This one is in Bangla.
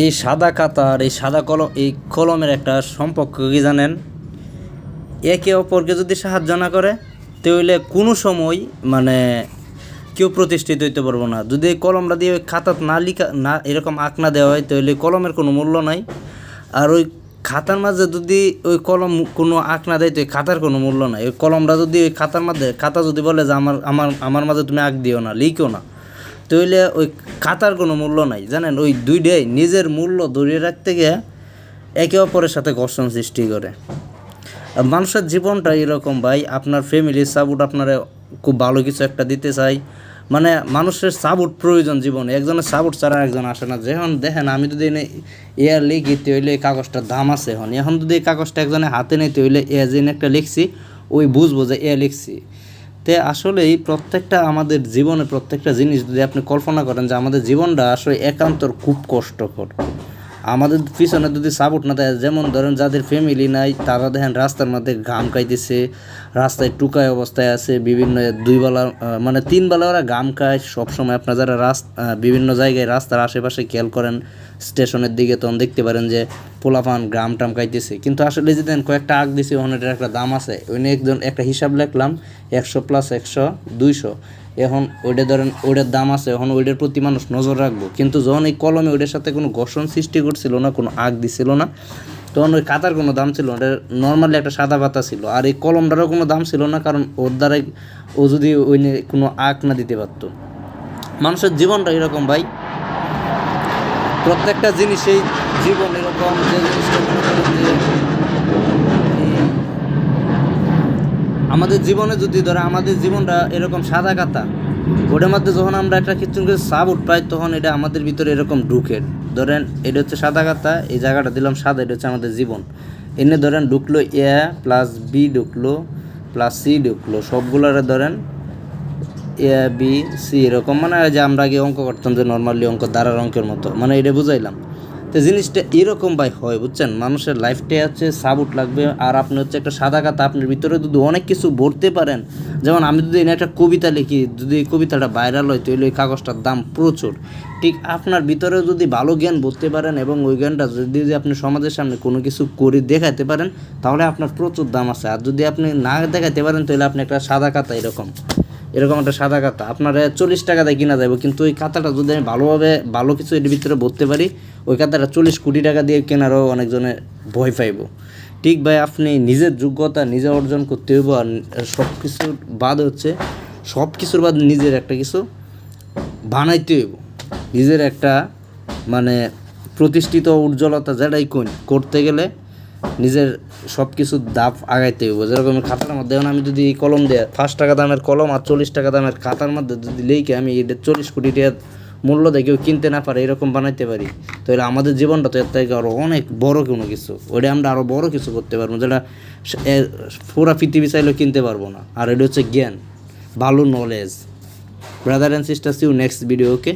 এই সাদা খাতা আর এই সাদা কলম, এই কলমের একটা সম্পর্ক কি জানেন? একে অপরকে যদি সাহায্য না করে, তাহলে কোনো সময় মানে কেউ প্রতিষ্ঠিত হইতে পারব না। যদি কলমটা দিয়ে ওই না লিখা, না এরকম আঁক না দেওয়া হয়, তাহলে কলমের কোনো মূল্য নাই। আর ওই খাতার মাঝে যদি ওই কলম কোনো আঁক না দেয়, তো ওই খাতার কোনো মূল্য নাই। ওই কলমটা যদি ওই খাতার মধ্যে খাতা যদি বলে যে, আমার আমার আমার মাঝে তুমি আঁক দিও না, লিখো না। তাহলে ওই খাতার কোনো মূল্য নাই। জানেন, ওই দুইটাই নিজের মূল্য ধরিয়ে রাখতে গিয়ে একে অপরের সাথে ঘর্ষণ সৃষ্টি করে। মানুষের জীবনটা এরকম, ভাই, আপনার ফ্যামিলির সাপোর্ট আপনারা খুব ভালো কিছু একটা দিতে চাই। মানে মানুষের সাপোর্ট প্রয়োজন জীবনে, একজনের সাপোর্ট ছাড়া একজন আসে না। যখন দেখেন, আমি যদি এনে এয়ার লিখিতে হইলে এই কাগজটার দাম আছে এখন। এখন যদি এই কাগজটা একজনের হাতে নিতে হইলে এ যেন একটা লিখছি, ওই বুঝব যে এ লিখছি। তে আসলে এই প্রত্যেকটা আমাদের জীবনে প্রত্যেকটা জিনিস যদি আপনি কল্পনা করেন যে আমাদের জীবনটা আসলে একান্তর খুব কষ্টকর। আমাদের পিছনে যদি সাপোর্ট না দেয়, যেমন ধরেন যাদের ফ্যামিলি নাই, তারা দেখেন রাস্তার মধ্যে ঘাম খাইতেছে, রাস্তায় টুকায় অবস্থায় আছে, বিভিন্ন দুই বেলা মানে তিন বেলা ওরা ঘাম খায়। সবসময় আপনার যারা রাস্তা বিভিন্ন জায়গায় রাস্তার আশেপাশে খেয়াল করেন, স্টেশনের দিকে তখন দেখতে পারেন যে পোলাপান গ্রাম টাম খাইতেছে। কিন্তু আসলে যে দেন কয়েকটা আগ দিছে ওখানে একটা দাম আছে। ওই একজন, একটা হিসাব লিখলাম, একশো প্লাস একশো, দুইশো। এখন ওইটা ধরেন, ওইটার দাম আছে, এখন ওইটার প্রতি মানুষ নজর রাখব। কিন্তু যখন এই কলমে ওইটার সাথে কোনো ঘর্ষণ সৃষ্টি করছিল না, কোনো আগ দিছিল না, তখন ওই কাতার কোনো দাম ছিল না নর্মালি একটা সাদা পাতা ছিল। আর এই কলমটারও কোনো দাম ছিল না, কারণ ওর দ্বারাই ও যদি ওই কোনো আগ না দিতে পারতো। মানুষের জীবনটা এরকম ভাই। প্রত্যেকটা জিনিসেই জীবন এরকম যে জিনিসটা মনে করেন যে এই আমাদের জীবনে যদি ধরো আমাদের জীবনটা এরকম সাদা কাতা ওটার মধ্যে যখন আমরা একটা কিছু সাপোর্ট পাই তখন এটা আমাদের ভিতরে এরকম ঢুকে। ধরেন এটা হচ্ছে সাদা কাতা এই জায়গাটা দিলাম সাদা, এটা হচ্ছে আমাদের জীবন। এনে ধরেন ঢুকলো এ প্লাস বি ঢুকলো, প্লাস সি ঢুকলো, সবগুলোরে ধরেন এ, বি, সি, এরকম। মানে যে আমরা আগে অঙ্ক করতাম যে নর্মালি অঙ্ক দ্বারার অঙ্কের মতো। মানে এটা বুঝাইলাম। তো জিনিসটা এরকম ভাই হয়, বুঝছেন? মানুষের লাইফটাই হচ্ছে সাবুট লাগবে। আর আপনি হচ্ছে একটা সাদা কাতা আপনার ভিতরে যদি অনেক কিছু ভরতে পারেন, যেমন আমি যদি এনে একটা কবিতা লিখি, যদি এই কবিতাটা ভাইরাল হয়, তাহলে ওই কাগজটার দাম প্রচুর। ঠিক আপনার ভিতরে যদি ভালো জ্ঞান বুঝতে পারেন এবং ওই জ্ঞানটা যদি যদি আপনি সমাজের সামনে কোনো কিছু করে দেখাতে পারেন, তাহলে আপনার প্রচুর দাম আছে। আর যদি আপনি না দেখাতে পারেন, তাহলে আপনি একটা সাদা কাতা এরকম। এরকম একটা সাদা কাতা আপনার চল্লিশ টাকা দিয়ে কিনা যাবে কিন্তু ওই কাতাটা যদি আমি ভালোভাবে, ভালো কিছু এর ভিতরে ভরতে পারি, ওই কাতাটা চল্লিশ কোটি টাকা দিয়ে কেনারও অনেকজনে ভয় পাইব। ঠিক ভাই, আপনি নিজের যোগ্যতা নিজে অর্জন করতে হইব আর সব কিছুর বাদ হচ্ছে সব কিছুর বাদ নিজের একটা কিছু বানাইতে হইব। নিজের একটা মানে প্রতিষ্ঠিত উজ্জ্বলতা যেটাই কোন করতে গেলে নিজের সব কিছু দাপ আগাইতে হইব। যেরকম খাতার মধ্যে, এখন আমি যদি এই কলম দেয়, পাঁচ টাকা দামের কলম আর চল্লিশ টাকা দামের খাতার মধ্যে যদি লেখে আমি এটা চল্লিশ কোটি টাকার মূল্য দিয়ে কেউ কিনতে না পারে, এরকম বানাইতে পারি, তাহলে আমাদের জীবনটা তো এর থেকে আরও অনেক বড় কোনো কিছু। ওইটা আমরা আরও বড় কিছু করতে পারব, যেটা পুরা পৃথিবী চাইলেও কিনতে পারব না। আর এটা হচ্ছে জ্ঞান, ভালো knowledge brother and sister see you next video okay